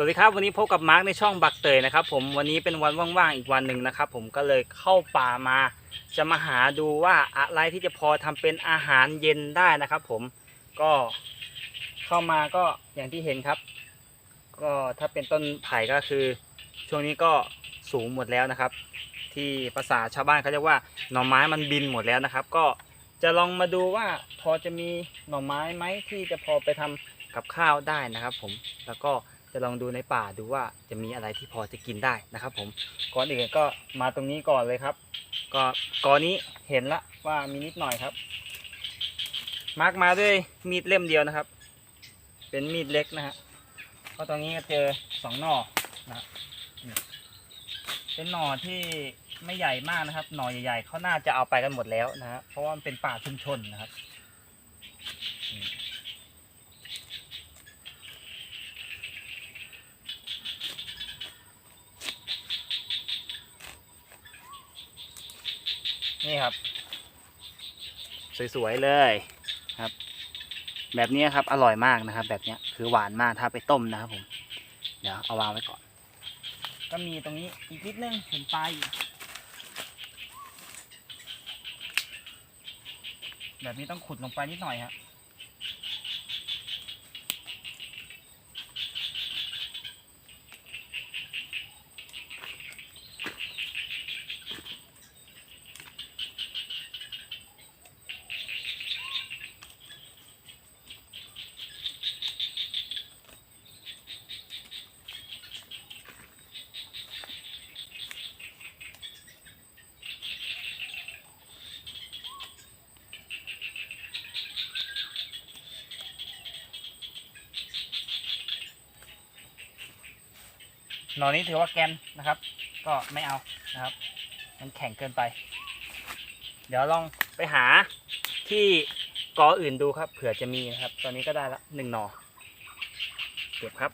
สวัสดีครับวันนี้พบกับมาร์กในช่องบักเตยนะครับผมวันนี้เป็นวันว่างๆอีกวันหนึ่งนะครับผมก็เลยเข้าป่ามา จะมาหาดูว่าอะไรที่จะพอทำเป็นอาหารเย็นได้นะครับ ผมก็เข้ามาก็อย่างที่เห็นครับ ก็ถ้าเป็นต้นไผ่ก็คือ ช่วงนี้ก็สูงหมดแล้วนะครับ ที่ภาษาชาวบ้านเขาเรียกว่าหน่อไม้มันบินหมดแล้วนะครับ ก็จะลองมาดูว่าพอจะมีหน่อไม้ไหมที่จะพอไปทำกับข้าวได้นะครับ ผมแล้วก็ จะลองดูในป่าดูว่าจะมีอะไรที่พอจะกินได้นะครับ ผมก่อนอื่นก็มาตรงนี้ก่อนเลยครับ ก็กอนี้เห็นละว่ามีนิดหน่อยครับ มาร์กมาด้วยมีดเล่มเดียวนะครับ เป็นมีดเล็กนะฮะก็ตรงนี้ก็เจอสองหน่อนะฮะนี่เป็นหน่อที่ไม่ใหญ่มากนะครับ หน่อใหญ่ๆเขาน่าจะเอาไปกันหมดแล้วนะฮะเพราะว่ามันเป็นป่าชุมชนนะครับ นี่นี่ครับ สวยๆเลยครับ แบบนี้ครับอร่อยมากนะครับ แบบเนี้ยคือหวานมากถ้าไปต้มนะครับผมเดี๋ยวเอาวางไว้ก่อน ก็มีตรงนี้อีกนิดนึงเห็นปลาอยู่แบบนี้ต้องขุดลงไปนิดหน่อยครับ หน่อนี้ถือว่าแกนนะครับ ก็ไม่เอานะครับ มันแข็งเกินไป เดี๋ยวลองไปหาที่กออื่นดูครับ เผื่อจะมีนะครับ ตอนนี้ก็ได้ละหนึ่งหน่อเก็บครับ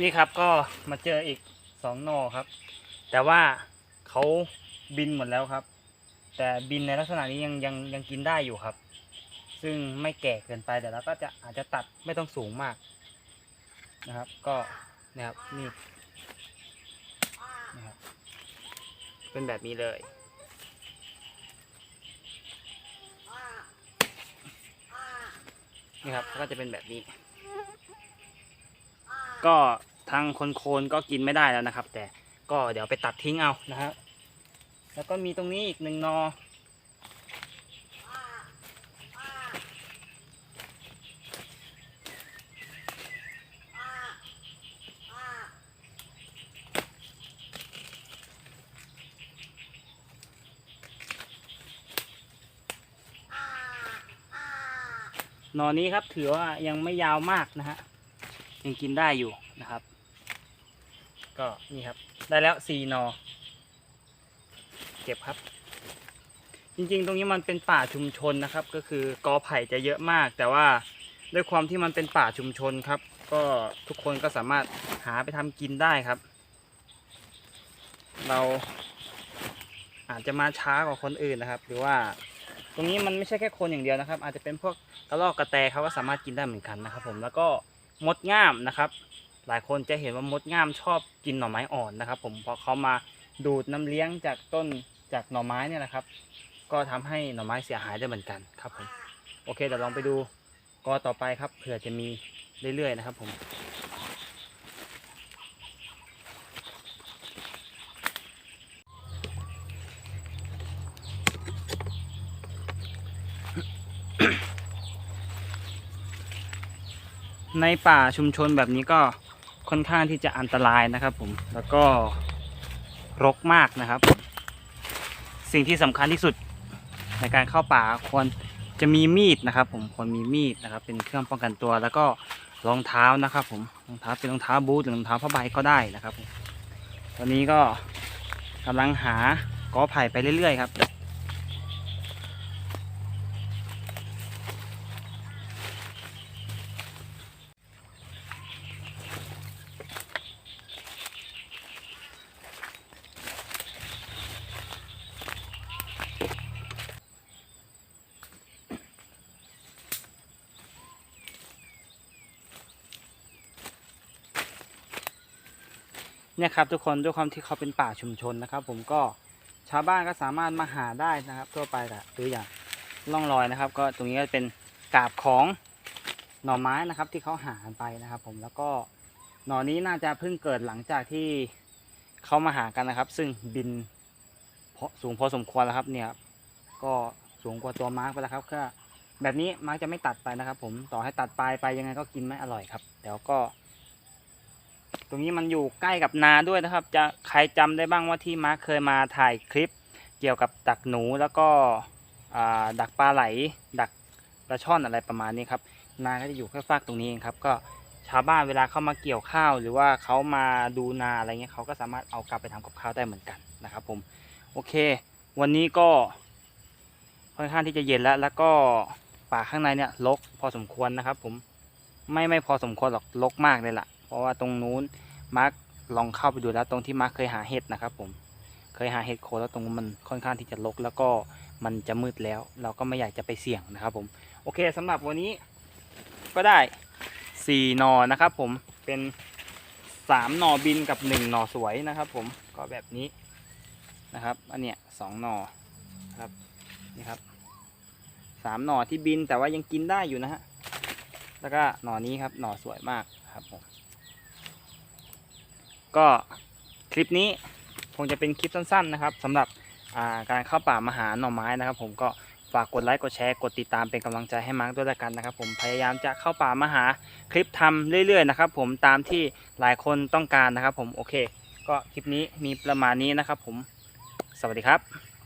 นี่ครับก็มาเจออีกสองหน่อครับ แต่ว่าเขาบินหมดแล้วครับ แต่บินในลักษณะนี้ยังยังยังกินได้อยู่ครับ ซึ่งไม่แก่เกินไปแต่เราก็จะอาจจะตัดไม่ต้องสูงมากนะครับ ก็นะครับนี่นะครับเป็นแบบนี้เลยนี่ครับก็จะเป็นแบบนี้ ก็ทางคนโคนก็กินไม่ได้แล้วนะครับ แต่ก็เดี๋ยวไปตัดทิ้งเอานะฮะแล้วก็มีตรงนี้อีกหนึ่งนอหนอนี้ครับถือว่ายังไม่ยาวมากนะฮะ ยังกินได้อยู่นะครับ ก็นี่ครับ ได้แล้วสี่นอ เก็บครับ จริงๆ ตรงนี้มันเป็นป่าชุมชนนะครับ ก็คือกอไผ่จะเยอะมาก แต่ว่าด้วยความที่มันเป็นป่าชุมชนครับ ก็ทุกคนก็สามารถหาไปทำกินได้ครับ เราอาจจะมาช้ากว่าคนอื่นนะครับ หรือว่าตรงนี้มันไม่ใช่แค่คนอย่างเดียวนะครับ อาจจะเป็นพวกกระรอกกระแตเขาก็สามารถกินได้เหมือนกันนะครับ ผมแล้วก็ มดง่ามนะครับ หลายคนจะเห็นว่ามดง่ามชอบกินหน่อไม้อ่อนนะครับ ผมพอเขามาดูดน้ำเลี้ยงจากต้นจากหน่อไม้เนี่ยนะครับ ก็ทำให้หน่อไม้เสียหายได้เหมือนกันครับผมโอเคเดี๋ยวลองไปดูกอต่อไปครับเผื่อจะมีเรื่อยๆนะครับผม ในป่าชุมชนแบบนี้ก็ค่อนข้างที่จะอันตรายนะครับผมแล้วก็รกมากนะครับ สิ่งที่สำคัญที่สุดในการเข้าป่าควรจะมีมีดนะครับ ผมควรมีมีดนะครับ เป็นเครื่องป้องกันตัวแล้วก็รองเท้านะครับ ผมรองเท้าเป็นรองเท้าบูทหรือรองเท้าผ้าใบก็ได้นะครับผมตอนนี้ก็กำลังหากอไผ่ไปเรื่อยๆครับ เนี่ยครับทุกคนด้วยความที่เขาเป็นป่าชุมชนนะครับ ผมก็ชาวบ้านก็สามารถมาหาได้นะครับ ทั่วไปแหละตัวอย่างร่องรอยนะครับ ก็ตรงนี้ก็เป็นกาบของหน่อไม้นะครับ ที่เขาหาไปนะครับ ผมแล้วก็หน่อนี้น่าจะเพิ่งเกิดหลังจากที่เขามาหากันนะครับ ซึ่งบินสูงพอสมควรแล้วครับ เนี่ยก็สูงกว่าตัวมาร์กไปแล้วครับก็แบบนี้มาร์กจะไม่ตัดไปนะครับ ผมต่อให้ตัดปลายไปยังไงก็กินไม่อร่อยครับเดี๋ยวก็ ตรงนี้มันอยู่ใกล้กับนาด้วยนะครับ จะใครจำได้บ้างว่าที่มาร์คเคยมาถ่ายคลิป เกี่ยวกับดักหนูแล้วก็ดักปลาไหล ดักปลาช่อนอะไรประมาณนี้ครับ นาก็จะอยู่แค่ฟากตรงนี้เองครับ ก็ชาวบ้านเวลาเข้ามาเกี่ยวข้าว หรือว่าเขามาดูนาอะไรเงี้ยเขาก็สามารถเอากลับไปทำกับข้าวได้เหมือนกันนะครับ ผม โอเค วันนี้ก็ค่อนข้างที่จะเย็นแล้ว แล้วก็ป่าข้างในเนี่ยรกพอสมควรนะครับ ผมไม่ไม่พอสมควรหรอกรกมากเลยล่ะ เพราะว่าตรงนู้นมาร์คลองเข้าไปดูแล้วตรงที่มาร์คเคยหาเห็ดนะครับผมเคยหาเห็ดโคนแล้วตรงมันค่อนข้างที่จะรกแล้วก็มันจะมืดแล้ว เราก็ไม่อยากจะไปเสี่ยงนะครับผมโอเคสำหรับวันนี้ก็ได้สี่หนอนะครับผมเป็นสามหนอบินกับหนึ่งนอสวยนะครับผมก็แบบนี้นะครับ อันเนี้ยสองนอครับนี่ครับสามหนอที่บินแต่ว่ายังกินได้อยู่นะฮะ แล้วก็หนอนี้ครับหนอสวยมากครับผม ก็คลิปนี้คงจะเป็นคลิปสั้นๆนะครับสำหรับาการเข้าป่ามาหาหน่อไม้นะครับ ผมก็ฝากกดไลค์กดแชร์กดติดตามเป็นกำลังใจให้มาร์กด้วยละกันนะครับ ผมพยายามจะเข้าป่ามาหาคลิปทำเรื่อยๆนะครับ ผมตามที่หลายคนต้องการนะครับ ผมโอเค ก็คลิปนี้มีประมาณนี้นะครับ ผมสวัสดีครับ